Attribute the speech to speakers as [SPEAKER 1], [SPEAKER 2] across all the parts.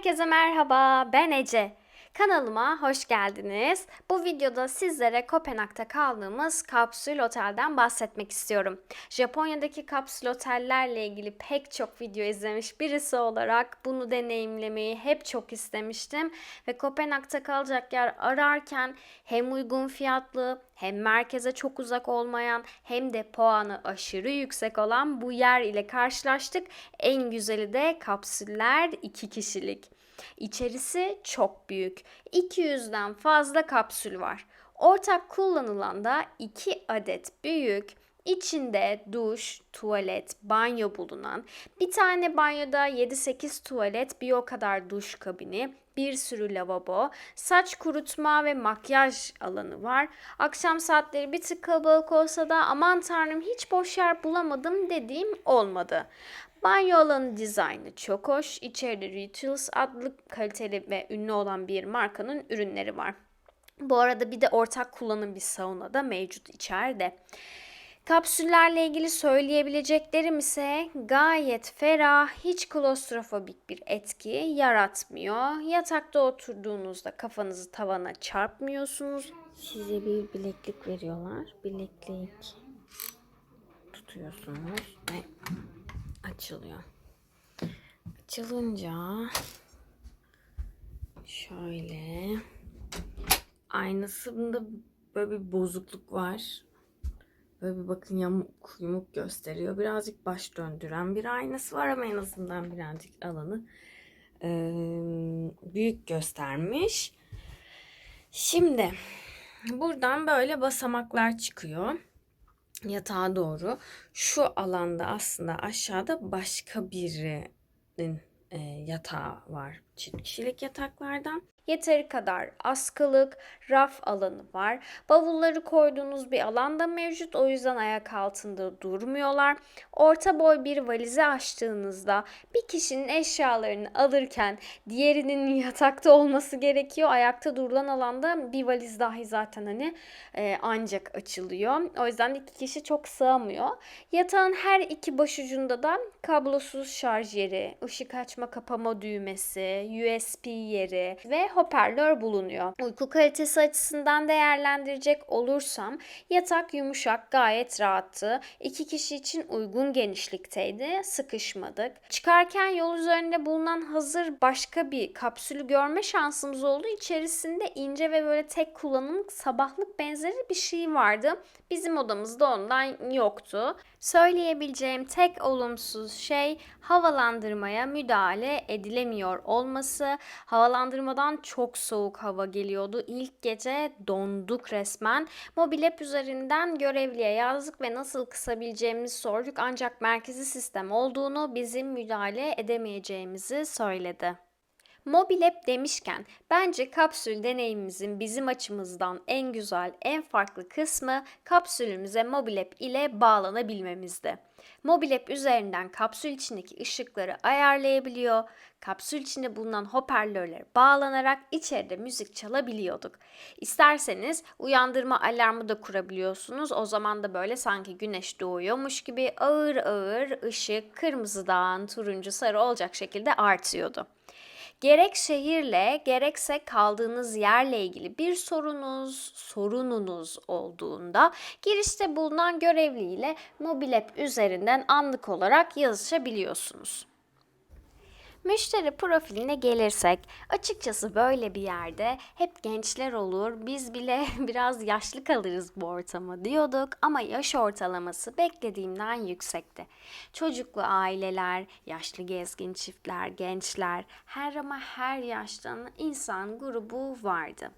[SPEAKER 1] Herkese merhaba, ben Ece. Kanalıma hoş geldiniz. Bu videoda sizlere Kopenhag'da kaldığımız kapsül otelden bahsetmek istiyorum. Japonya'daki kapsül otellerle ilgili pek çok video izlemiş birisi olarak bunu deneyimlemeyi hep çok istemiştim. Ve Kopenhag'da kalacak yer ararken hem uygun fiyatlı hem merkeze çok uzak olmayan hem de puanı aşırı yüksek olan bu yer ile karşılaştık. En güzeli de kapsüller 2 kişilik. İçerisi çok büyük. 200'den fazla kapsül var. Ortak kullanılan da 2 adet büyük, içinde duş, tuvalet, banyo bulunan, bir tane banyoda 7-8 tuvalet, bir o kadar duş kabini, bir sürü lavabo, saç kurutma ve makyaj alanı var. Akşam saatleri bir tık kalabalık olsa da aman tanrım hiç boş yer bulamadım dediğim olmadı. Banyo alanı dizaynı çok hoş. İçeride Rituals adlı kaliteli ve ünlü olan bir markanın ürünleri var. Bu arada bir de ortak kullanım bir sauna da mevcut içeride. Kapsüllerle ilgili söyleyebileceklerim ise gayet ferah, hiç klostrofobik bir etki yaratmıyor. Yatakta oturduğunuzda kafanızı tavana çarpmıyorsunuz. Size bir bileklik veriyorlar. Bileklik tutuyorsunuz ve açılıyor. Açılınca şöyle aynasında böyle bir bozukluk var. Böyle bir bakın yamuk yumuk gösteriyor. Birazcık baş döndüren bir aynası var ama en azından birazcık alanı e, büyük göstermiş. Şimdi buradan böyle basamaklar çıkıyor yatağa doğru. Şu alanda aslında aşağıda başka birinin e, yatağı var. Çift kişilik yataklardan. Yeteri kadar askılık, raf alanı var. Bavulları koyduğunuz bir alanda mevcut. O yüzden ayak altında durmuyorlar. Orta boy bir valizi açtığınızda bir kişinin eşyalarını alırken diğerinin yatakta olması gerekiyor. Ayakta durulan alanda bir valiz dahi zaten hani e, ancak açılıyor. O yüzden iki kişi çok sığamıyor. Yatağın her iki başucunda da kablosuz şarj yeri, ışık açma kapama düğmesi, USB yeri ve hoparlör bulunuyor. Uyku kalitesi açısından değerlendirecek olursam yatak yumuşak gayet rahattı. İki kişi için uygun genişlikteydi. Sıkışmadık. Çıkarken yol üzerinde bulunan hazır başka bir kapsülü görme şansımız oldu. İçerisinde ince ve böyle tek kullanımlık sabahlık benzeri bir şey vardı. Bizim odamızda ondan yoktu. Söyleyebileceğim tek olumsuz şey havalandırmaya müdahale edilemiyor olması. Havalandırmadan çok soğuk hava geliyordu. İlk gece donduk resmen. Mobil app üzerinden görevliye yazdık ve nasıl kısabileceğimizi sorduk. Ancak merkezi sistem olduğunu bizim müdahale edemeyeceğimizi söyledi. Mobil app demişken bence kapsül deneyimimizin bizim açımızdan en güzel, en farklı kısmı kapsülümüze mobil app ile bağlanabilmemizdi. Mobil app üzerinden kapsül içindeki ışıkları ayarlayabiliyor, kapsül içinde bulunan hoparlörlere bağlanarak içeride müzik çalabiliyorduk. İsterseniz uyandırma alarmı da kurabiliyorsunuz. O zaman da böyle sanki güneş doğuyormuş gibi ağır ağır ışık kırmızıdan turuncu sarı olacak şekilde artıyordu. Gerek şehirle gerekse kaldığınız yerle ilgili bir sorunuz, sorununuz olduğunda girişte bulunan görevliyle mobil app üzerinden anlık olarak yazışabiliyorsunuz. Müşteri profiline gelirsek, açıkçası böyle bir yerde hep gençler olur, biz bile biraz yaşlı kalırız bu ortama diyorduk ama yaş ortalaması beklediğimden yüksekti. Çocuklu aileler, yaşlı gezgin çiftler, gençler, her ama her yaştan insan grubu vardı.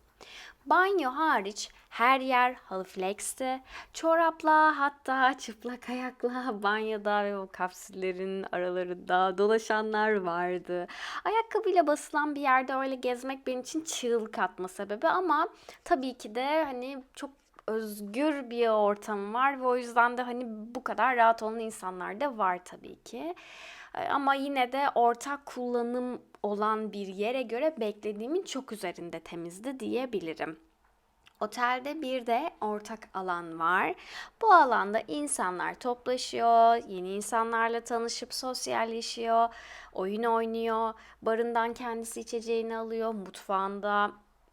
[SPEAKER 1] Banyo hariç her yer halı flexti. Çorapla hatta çıplak ayakla banyoda ve o kapsüllerin aralarında dolaşanlar vardı. Ayakkabıyla basılan bir yerde öyle gezmek benim için çığlık atma sebebi ama tabii ki de hani çok özgür bir ortam var ve o yüzden de hani bu kadar rahat olan insanlar da var tabii ki. Ama yine de ortak kullanım olan bir yere göre beklediğimin çok üzerinde temizdi diyebilirim.
[SPEAKER 2] Otelde bir de ortak alan var. Bu alanda insanlar toplaşıyor, yeni insanlarla tanışıp sosyalleşiyor, oyun oynuyor, barından kendisi içeceğini alıyor, mutfağında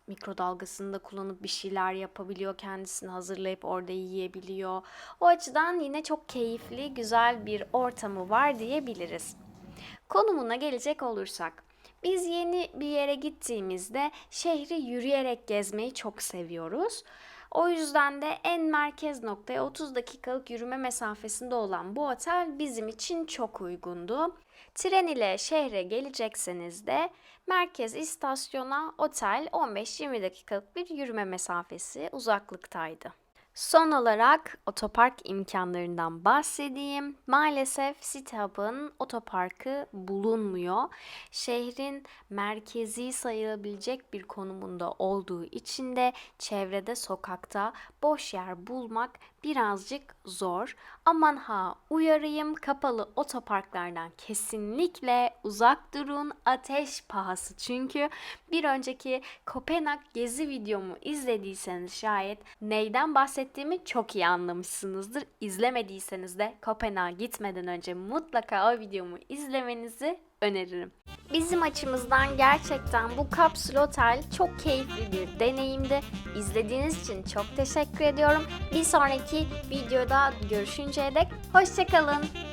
[SPEAKER 2] mikrodalgasını da kullanıp bir şeyler yapabiliyor, kendisini hazırlayıp orada yiyebiliyor. O açıdan yine çok keyifli, güzel bir ortamı var diyebiliriz. Konumuna gelecek olursak, biz yeni bir yere gittiğimizde şehri yürüyerek gezmeyi çok seviyoruz. O yüzden de en merkez noktaya 30 dakikalık yürüme mesafesinde olan bu otel bizim için çok uygundu. Tren ile şehre gelecekseniz de merkez istasyona otel 15-20 dakikalık bir yürüme mesafesi uzaklıktaydı. Son olarak otopark imkanlarından bahsedeyim. Maalesef City otoparkı bulunmuyor. Şehrin merkezi sayılabilecek bir konumunda olduğu için de çevrede sokakta boş yer bulmak birazcık zor. Aman ha uyarayım kapalı otoparklardan kesinlikle uzak durun. Ateş pahası çünkü bir önceki Kopenhag gezi videomu izlediyseniz şayet neyden bahsettiğimi çok iyi anlamışsınızdır. İzlemediyseniz de Kopenhag'a gitmeden önce mutlaka o videomu izlemenizi öneririm. Bizim açımızdan gerçekten bu kapsül otel çok keyifli bir deneyimdi. İzlediğiniz için çok teşekkür ediyorum. Bir sonraki videoda görüşünceye dek hoşçakalın.